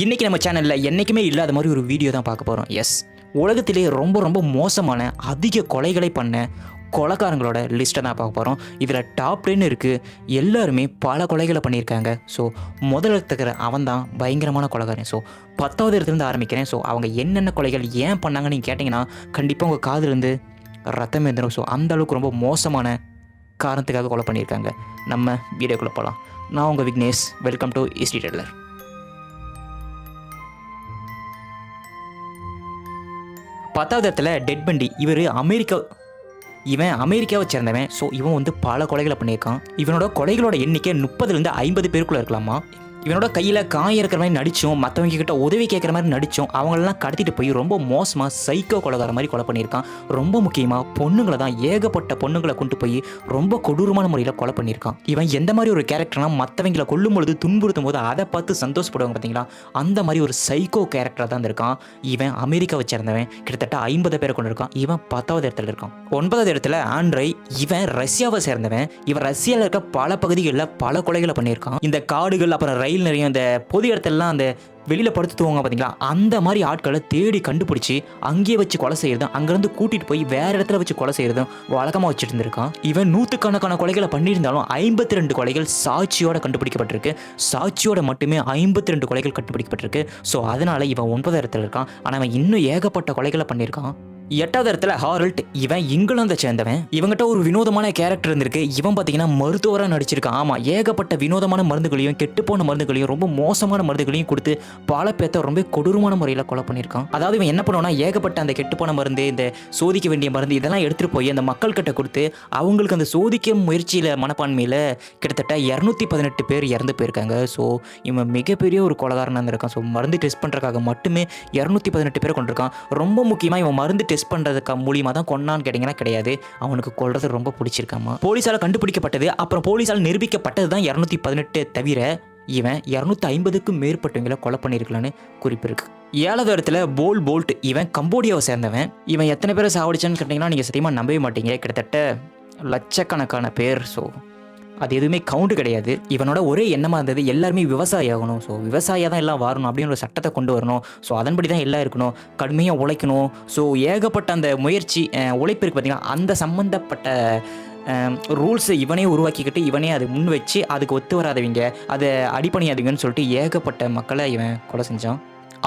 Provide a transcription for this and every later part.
இன்றைக்கி நம்ம சேனலில் என்றைக்குமே இல்லாத மாதிரி ஒரு வீடியோ தான் பார்க்க போகிறோம் எஸ் உலகத்திலே ரொம்ப ரொம்ப மோசமான அதிக கொலைகளை பண்ண கொலைக்காரங்களோட லிஸ்ட்டை தான் பார்க்க போகிறோம் இதில் டாப்லேன்னு இருக்குது எல்லாருமே பல கொலைகளை பண்ணியிருக்காங்க. ஸோ முதல் இருக்கிற அவன் தான் பயங்கரமான கொலைகாரன். ஸோ பத்தாவது இடத்துலேருந்து ஆரம்பிக்கிறேன். ஸோ அவங்க என்னென்ன கொலைகள் ஏன் பண்ணாங்கன்னு நீங்கள் கேட்டிங்கன்னா கண்டிப்பாக உங்கள் காதுலேருந்து ரத்தம் இருந்துடும் ஸோ அந்த அளவுக்கு ரொம்ப மோசமான காரணத்துக்காக கொலை பண்ணியிருக்காங்க. நம்ம வீடியோக்குள்ளே போகலாம் நான் உங்கள் Vignesh. Welcome to story teller பத்தாவது இடத்துல டெட் பண்டி. இவர் அமெரிக்கா இவன் அமெரிக்காவை சேர்ந்தவன். ஸோ இவன் வந்து பல கொலைகளை பண்ணியிருக்கான். இவனோட கொலைகளோட எண்ணிக்கை முப்பதுலேருந்து ஐம்பது பேருக்குள்ளே இருக்கலாமா? இவனோட கையில் காய் இருக்கிற மாதிரி நடித்தோம் மற்றவங்க கிட்ட உதவி கேட்குற மாதிரி நடித்தோம் அவங்களெல்லாம் கடத்திட்டு போய் ரொம்ப மோசமாக சைக்கோ கொலைகார மாதிரி கொலை பண்ணியிருக்கான். ரொம்ப முக்கியமாக பொண்ணுங்களை தான் ஏகப்பட்ட பொண்ணுங்களை கொண்டு போய் ரொம்ப கொடூரமான முறையில் கொலை பண்ணியிருக்கான். இவன் எந்த மாதிரி ஒரு கேரக்டர்னா மற்றவங்களை கொல்லும் பொழுது துன்புறுத்தும் போது அதை பார்த்து சந்தோஷப்படுவாங்க பார்த்தீங்களா அந்த மாதிரி ஒரு சைக்கோ கேரக்டராக தான் இருக்கான். இவன் அமெரிக்காவை சேர்ந்தவன். கிட்டத்தட்ட ஐம்பது பேரை கொண்டு இருக்கான். இவன் பத்தாவது இடத்துல இருக்கான். ஒன்பதாவது இடத்துல ஆண்ட்ரை இவன் ரஷ்யாவை சேர்ந்தவன். இவன் ரஷ்யாவில் இருக்க பல பகுதிகளில் பல கொலைகளை பண்ணியிருக்கான். இந்த காடுகள் அப்புறம் ரயில் நிறைய இந்த பொது இடத்துலலாம் அந்த வெளியில் படுத்து தூங்க பார்த்தீங்களா அந்த மாதிரி ஆட்களை தேடி கண்டுபிடிச்சி அங்கேயே வச்சு கொலை செய்கிறதும் அங்கேருந்து கூட்டிகிட்டு போய் வேறு இடத்துல வச்சு கொலை செய்கிறதும் வழக்கமாக வச்சுட்டு இருந்திருக்கான் இவன் நூற்றுக்கணக்கான கொலைகளை பண்ணியிருந்தாலும் ஐம்பத்தி ரெண்டு கொலைகள் சாட்சியோட கண்டுபிடிக்கப்பட்டிருக்கு. சாட்சியோட மட்டுமே ஐம்பத்தி ரெண்டு கொலைகள் கண்டுபிடிக்கப்பட்டிருக்கு. ஸோ அதனால் இவன் ஒன்பதாயிரத்தில் இருக்கான். ஆனால் அவன் இன்னும் ஏகப்பட்ட கொலைகளை பண்ணியிருக்கான். எட்டாவது இடத்துல ஹாரல்ட் இவன் இங்கிலாந்தை சேர்ந்தவன். இவங்கிட்ட ஒரு வினோதமான கேரக்டர் இருந்திருக்கு. இவன் பார்த்தீங்கன்னா மருத்துவராக நடிச்சிருக்கான் ஆமாம் ஏகப்பட்ட வினோதமான மருந்துகளையும் கெட்டுப்போன மருந்துகளையும் ரொம்ப மோசமான மருந்துகளையும் கொடுத்து பல பேர்த்த ரொம்ப கொடூரமான முறையில் கொலை பண்ணியிருக்கான். அதாவது இவன் என்ன பண்ணுவானா ஏகப்பட்ட அந்த கெட்டுப்போன மருந்து இந்த சோதிக்க வேண்டிய மருந்து இதெல்லாம் எடுத்துகிட்டு போய் அந்த மக்கள்கிட்ட கொடுத்து அவங்களுக்கு அந்த சோதிக்க முயற்சியில் மனப்பான்மையில் கிட்டத்தட்ட இரநூத்தி பதினெட்டு பேர் இறந்து போயிருக்காங்க. ஸோ இவன் மிகப்பெரிய ஒரு கொலகாரனாக இருந்திருக்கான். ஸோ மருந்து டெஸ்ட் பண்ணுறதுக்காக மட்டுமே இரநூத்தி பதினெட்டு பேர் கொண்டிருக்கான். ரொம்ப முக்கியமாக இவன் மருந்து டெஸ்ட் பண்ணுறதுக்கு மூலியமாக தான் கொண்டான்னு கேட்டிங்கன்னா கிடையாது. அவனுக்கு கொள்வது ரொம்ப பிடிச்சிருக்காமா. போலீஸால் கண்டுபிடிக்கப்பட்டது அப்புறம் போலீஸால் நிரூபிக்கப்பட்டது தான் இரநூத்தி பதினெட்டு தவிர இவன் இரநூத்தி ஐம்பதுக்கும் மேற்பட்டவங்களை கொலை பண்ணியிருக்கலான்னு குறிப்பிருக்கு. ஏழாவது இடத்துல போல் போல்ட் இவன் கம்போடியாவை சேர்ந்தவன். இவன் எத்தனை பேரை சாவடிச்சான்னு கேட்டிங்கன்னா நீங்கள் சத்தியமாக நம்பவே மாட்டீங்க. கிட்டத்தட்ட லட்சக்கணக்கான பேர் ஸோ அது எதுவுமே கவுண்ட் கிடையாது. இவனோட ஒரே எண்ணமாக இருந்தது எல்லாருமே விவசாயி ஆகணும். ஸோ விவசாயியாக தான் எல்லாம் வரணும் அப்படின்னு ஒரு சட்டத்தை கொண்டு வரணும். ஸோ அதன்படி தான் எல்லாம் இருக்கணும். கடுமையாக உழைக்கணும். ஸோ ஏகப்பட்ட அந்த முயற்சி உழைப்பிற்கு உழைப்பு பார்த்தீங்கன்னா அந்த சம்மந்தப்பட்ட ரூல்ஸை இவனே உருவாக்கிக்கிட்டு இவனே அதை முன் வச்சு அதுக்கு ஒத்து வராதவங்க அதை அடிப்பணியாதீங்கன்னு சொல்லிட்டு ஏகப்பட்ட மக்களை இவன் கொலை செஞ்சான்.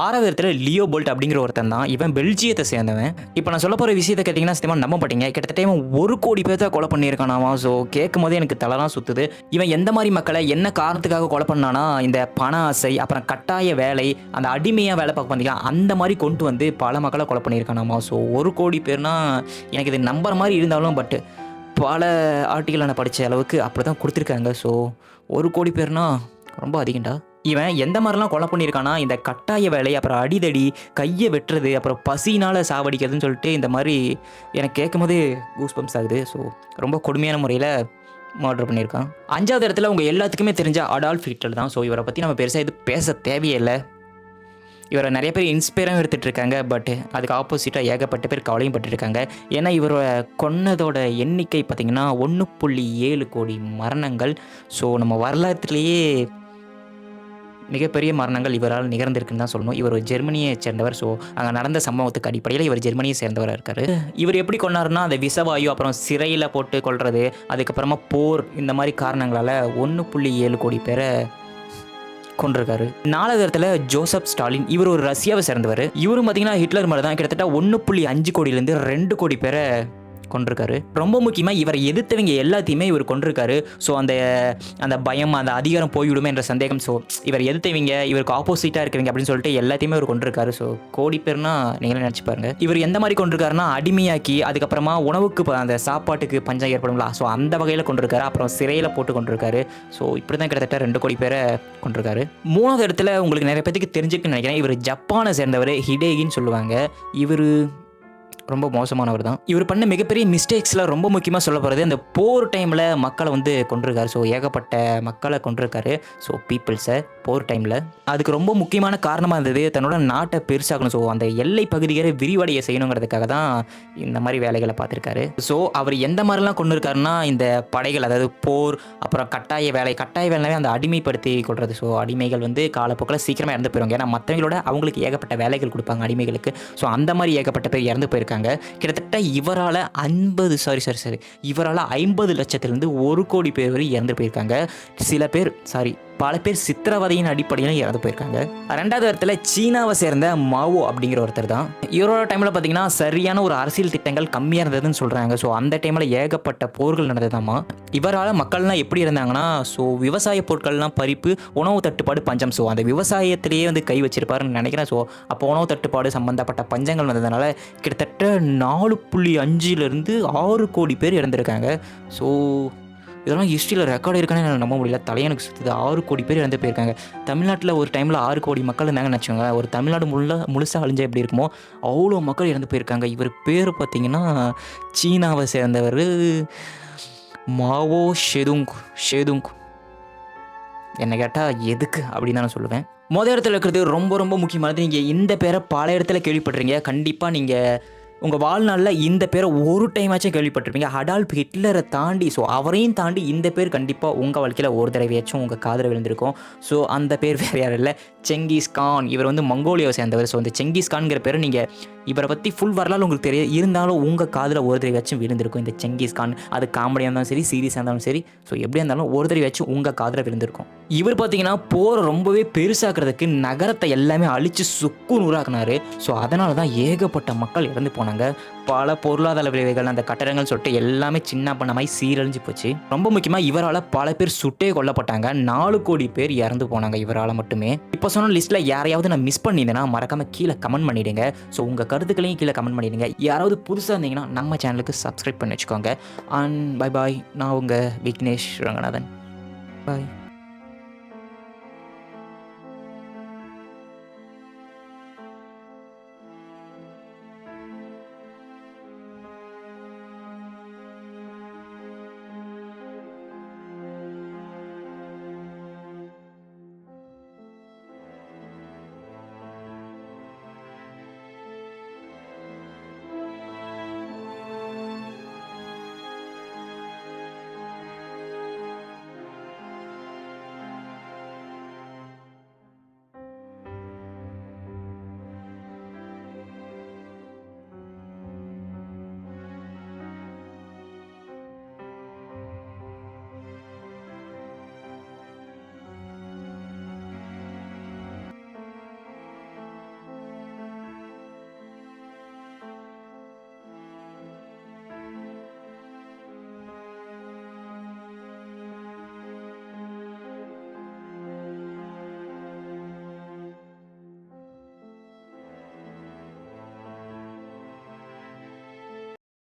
ஆறாவது இடத்துல லியோ போல்ட் அப்படிங்கிற ஒருத்தன் தான். இவன் பெல்ஜியத்தை சேர்ந்தவன். இப்போ நான் சொல்ல போகிற விஷயத்தை கேட்டிங்கன்னா சத்தியமாக நம்ப மாட்டீங்க. கிட்டத்தட்ட இவன் ஒரு கோடி பேர்த்த கொலை பண்ணியிருக்கானாமா? ஸோ கேட்கும் போதே எனக்கு தலைலாம் சுற்றுது இவன் எந்த மாதிரி மக்களை என்ன காரணத்துக்காக கொலை பண்ணானா இந்த பண ஆசை அப்புறம் கட்டாய வேலை அந்த அடிமையாக வேலை பார்க்க பார்த்தீங்களா அந்த மாதிரி கொண்டு வந்து பல மக்களை கொலை பண்ணியிருக்கானாமா? ஸோ ஒரு கோடி பேர்னா எனக்கு இது நம்புற மாதிரி இருந்தாலும் பட் பல ஆர்டிக்கல் நான் படித்த அளவுக்கு அப்படி தான் கொடுத்துருக்காங்க. ஸோ ஒரு கோடி பேர்னா ரொம்ப அதிகம்டா. இவன் எந்த மாதிரிலாம் கொலை பண்ணியிருக்கானா? இந்த கட்டாய வேலை அப்புறம் அடிதடி கையை வெட்டுறது அப்புறம் பசினால் சாவடிக்கிறதுன்னு சொல்லிட்டு இந்த மாதிரி எனக்கு கேட்கும் போதே கூஸ் பம்ப்ஸ் ஆகுது. ஸோ ரொம்ப கொடுமையான முறையில் மர்டர் பண்ணியிருக்கான். அஞ்சாவது இடத்துல உங்கள் எல்லாத்துக்குமே தெரிஞ்ச அடால்ஃப் ஹிட்லர் தான். ஸோ இவரை பற்றி நம்ம பெருசாக இது பேச தேவையே இல்லை இவரை நிறைய பேர் இன்ஸ்பயராகவும் எடுத்துகிட்டு இருக்காங்க. பட் அதுக்கு ஆப்போசிட்டாக ஏகப்பட்ட பேர் கவலையும் பட்டுருக்காங்க ஏன்னா இவரை கொன்னதோட எண்ணிக்கை பார்த்திங்கன்னா ஒன்று புள்ளி ஏழு கோடி மரணங்கள். ஸோ நம்ம வரலாற்றுலேயே மிகப்பெரிய மரணங்கள் இவரால் நிகழ்ந்திருக்குன்னு தான் சொல்லணும். இவர் ஜெர்மனியை சேர்ந்தவர். ஸோ அங்கே நடந்த சம்பவத்துக்கு அடிப்படையில் இவர் ஜெர்மனியை சேர்ந்தவராக இருக்கார். இவர் எப்படி கொண்டாருன்னா அந்த விசவாயு அப்புறம் சிறையில் போட்டு கொள்வது அதுக்கப்புறமா போர் இந்த மாதிரி காரணங்களால் ஒன்று புள்ளி ஏழு கோடி பேரை கொண்டிருக்காரு நாலாவது இடத்துல ஜோசப் ஸ்டாலின். இவர் ஒரு ரஷ்யாவை சேர்ந்தவர். இவரும் பார்த்தீங்கன்னா ஹிட்லர் மாதிரி தான் கிட்டத்தட்ட ஒன்று புள்ளி அஞ்சு கோடியிலேருந்து ரெண்டு கோடி பேரை கொண்டிருக்காரு. ரொம்ப முக்கியமாக இவரை எதிர்த்தவங்க எல்லாத்தையுமே இவர் கொண்டிருக்காரு. ஸோ அந்த அந்த பயம் அந்த அதிகாரம் போய்விடுமே என்ற சந்தேகம் ஸோ இவர் எதிர்த்தவங்க இவருக்கு ஆப்போசிட்டாக இருக்கிறவங்க அப்படின்னு சொல்லிட்டு எல்லாத்தையுமே இவர் கொண்டிருக்காரு. ஸோ கோடி பேர்னா நீங்களே நினச்சி பாருங்க. இவர் எந்த மாதிரி கொண்டிருக்காருன்னா அடிமையாக்கி அதுக்கப்புறமா உணவுக்கு அந்த சாப்பாட்டுக்கு பஞ்சம் ஏற்படும்ல ஸோ அந்த வகையில் கொண்டிருக்காரு. அப்புறம் சிறையில் போட்டு கொண்டிருக்காரு. ஸோ இப்படி தான் கிட்டத்தட்ட ரெண்டு கோடி பேரை கொண்டிருக்காரு. மூணாவது இடத்துல உங்களுக்கு நிறைய பேத்துக்கு தெரிஞ்சுக்குன்னு நினைக்கிறேன். இவர் ஜப்பானை சேர்ந்தவர் ஹிடேகின்னு சொல்லுவாங்க. இவர் ரொம்ப மோசமானவர் தான். இவர் பண்ண மிகப்பெரிய மிஸ்டேக்ஸில் ரொம்ப முக்கியமாக சொல்ல போகிறது அந்த போர் டைமில் மக்களை வந்து கொண்டிருக்காரு ஸோ ஏகப்பட்ட மக்களை கொண்டிருக்காரு ஸோ பீப்புள்ஸை போர் டைமில் அதுக்கு ரொம்ப முக்கியமான காரணமாக இருந்தது தன்னோட நாட்டை பெருசாகணும் ஸோ அந்த எல்லை பகுதிகளை விரிவடைய செய்யணுங்கிறதுக்காக தான் இந்த மாதிரி வேலைகளை பார்த்துருக்காரு. ஸோ அவர் எந்த மாதிரிலாம் கொண்டு இருக்காருன்னா இந்த படைகள் அதாவது போர் அப்புறம் கட்டாய வேலை கட்டாய வேலைனாவே அந்த அடிமைப்படுத்தி கொள்வது ஸோ அடிமைகள் வந்து காலப்போக்கில் சீக்கிரமாக இறந்து போயிருவாங்க. ஏன்னா மற்றவங்களோட அவங்களுக்கு ஏகப்பட்ட வேலைகள் கொடுப்பாங்க அடிமைகளுக்கு. ஸோ அந்த மாதிரி ஏகப்பட்ட பேர் இறந்து போயிருக்காங்க. கிட்டத்தட்ட இவரால் ஐம்பது சாரி சாரி சாரி இவரால் ஐம்பது லட்சத்துலேருந்து ஒரு கோடி பேர் வரை இறந்து போயிருக்காங்க. சில பேர் சாரி பல பேர் சித்திரவதையின் அடிப்படையிலும் இறந்து போயிருக்காங்க. ரெண்டாவது இடத்துல சீனாவை சேர்ந்த மாவோ அப்படிங்கிற ஒருத்தர் தான். இவரோட டைமில் பார்த்தீங்கன்னா சரியான ஒரு அரசியல் திட்டங்கள் கம்மியாக இருந்ததுன்னு சொல்கிறாங்க ஸோ அந்த டைமில் ஏகப்பட்ட போர்கள் நடந்ததாமா இவரால் மக்கள்லாம் எப்படி இருந்தாங்கன்னா ஸோ விவசாய பொருட்கள்லாம் பறிப்பு உணவு தட்டுப்பாடு பஞ்சம். ஸோ அந்த விவசாயத்திலேயே வந்து கை வச்சிருப்பாருன்னு நினைக்கிறேன். ஸோ அப்போ உணவு தட்டுப்பாடு சம்மந்தப்பட்ட பஞ்சங்கள் வந்ததுனால கிட்டத்தட்ட நாலு புள்ளி அஞ்சுலேருந்து ஆறு கோடி பேர் இறந்துருக்காங்க. ஸோ இதெல்லாம் ஹிஸ்ட்ரியில் ரெக்கார்டு இருக்கானே நம்ப முடியல. தலையனுக்கு சுற்றுது ஆறு கோடி பேர் இறந்து போயிருக்காங்க. தமிழ்நாட்டில் ஒரு டைமில் ஆறு கோடி மக்கள் இருந்தாங்கன்னு வச்சுக்கோங்க ஒரு தமிழ்நாடு முள்ள முழுசாக அழிஞ்சா எப்படி இருக்குமோ அவ்வளோ மக்கள் இறந்து போயிருக்காங்க. இவர் பேர் பார்த்தீங்கன்னா சீனாவை சேர்ந்தவர் மாவோ ஷெதுங் ஷெதுங். என்னை கேட்டால் எதுக்கு அப்படின்னு நான் சொல்லுவேன். மொதல் இடத்துல இருக்கிறது ரொம்ப ரொம்ப முக்கியமானது. நீங்கள் இந்த பேரை பல இடத்துல கேள்விப்படுறீங்க கண்டிப்பாக நீங்கள் உங்கள் வாழ்நாளில் இந்த பேரை ஒரு டைமாச்சும் கேள்விப்பட்டிருப்பீங்க. அடால்ப் ஹிட்லரை தாண்டி ஸோ அவரையும் தாண்டி இந்த பேர் கண்டிப்பாக உங்கள் வாழ்க்கையில் ஒரு தடவையாச்சும் உங்கள் காதில் விழுந்திருக்கும். ஸோ அந்த பேர் வேறு யாரும் இல்லை. Genghis Khan. இவர் வந்து மங்கோலியாவை சேர்ந்தவர். ஸோ அந்த செங்கிஸ்கான்ங்கிற பேரை நீங்கள் இவரை பற்றி ஃபுல் வரலாறு உங்களுக்கு தெரியாது. இருந்தாலும் உங்கள் காதில் ஒரு தடவையாச்சும் விழுந்திருக்கும். இந்த செங்கிஸ் கான் அது காமெடியாக இருந்தாலும் சரி சீரியஸாக இருந்தாலும் சரி. ஸோ எப்படியா இருந்தாலும் ஒரு தடவையாச்சும் உங்கள் காதில் விழுந்திருக்கும். இவர் பார்த்தீங்கன்னா போரை ரொம்பவே பெருசாக்குறதுக்கு நகரத்தை எல்லாமே அழித்து சுக்கு நூறாக்குனாரு. ஸோ அதனால தான் ஏகப்பட்ட மக்கள் இறந்து போனாங்க. பல பொருளாதார விளைவுகள் அந்த கட்டடங்கள் சொல்லிட்டு எல்லாமே சின்ன பண்ண மாதிரி சீரழிஞ்சு போச்சு. ரொம்ப முக்கியமாக இவரால் பல பேர் சுட்டே கொல்லப்பட்டாங்க. நாலு கோடி பேர் இறந்து போனாங்க இவரால் மட்டுமே. இப்போ சொன்ன லிஸ்ட்டில் யாரையாவது நான் மிஸ் பண்ணியிருந்தேன்னா மறக்காமல் கீழே கமெண்ட் பண்ணிவிடுங்க ஸோ உங்கள் கருத்துக்களையும் கீழே கமெண்ட் பண்ணிடுங்க. யாராவது புதுசாக இருந்தீங்கன்னா நம்ம சேனலுக்கு சப்ஸ்கிரைப் பண்ணி வச்சுக்கோங்க. அண்ட் பை பாய் நான் உங்கள் விக்னேஷ் ரங்கநாதன். பாய்